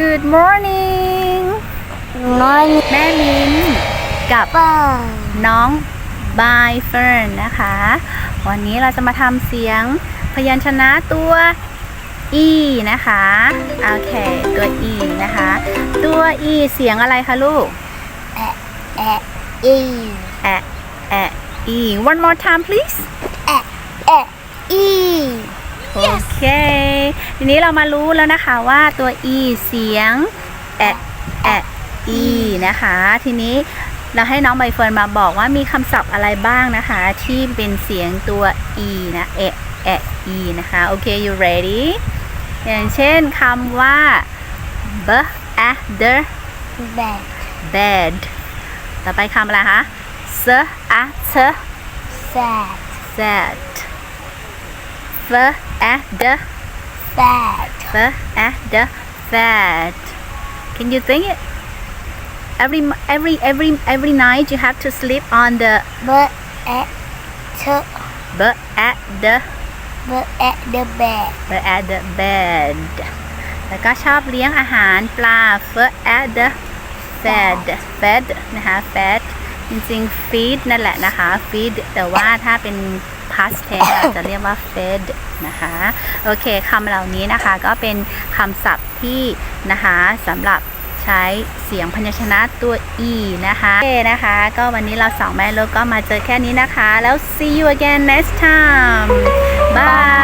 Good morning น้อยแม่มิ้นกับป้าน้องบายเฟิร์นนะคะ วันนี้เราจะมาทำเสียงพยัญชนะตัว e นะคะ โอเค ตัว e นะคะ ตัว e เสียงอะไรคะลูก แอะแอะอีแอะแอะ e one more time please แอะแอะอีโอเค ทีนี้เรามารู้แล้วนะคะว่าตัว e เสียงแอะแอะ e นะคะ ทีนี้เราให้น้องใบเฟิร์นมาบอกว่ามีคำศัพท์อะไรบ้างนะคะ ที่เป็นเสียงตัว e นะแอะแอะ e นะคะโอเค you ready อย่างเช่นคำว่า b a d e r แบก bed ต่อไปคำอะไรคะ s a t แซด sad f a d แซด f a d fat can you think it every every every every night you have to sleep on the เบอแอะเช b a d เบอแอะเดอะแบก b a d bed แล้วก็ชอบเลี้ยงอาหารปลา f a d fed fed นะคะ fed จริงๆ feed นั่นแหละนะคะ feed แต่ว่าถ้าเป็น past tense เราจะเรียกว่า fed นะคะโอเคคำเหล่านี้นะคะก็เป็นคำศัพท์ที่นะคะสำหรับใช้เสียงพยัญชนะตัว e นะคะโอเคนะคะ ก็วันนี้เราสองแม่ลูกก็มาเจอแค่นี้นะคะ แล้ว see you again next time bye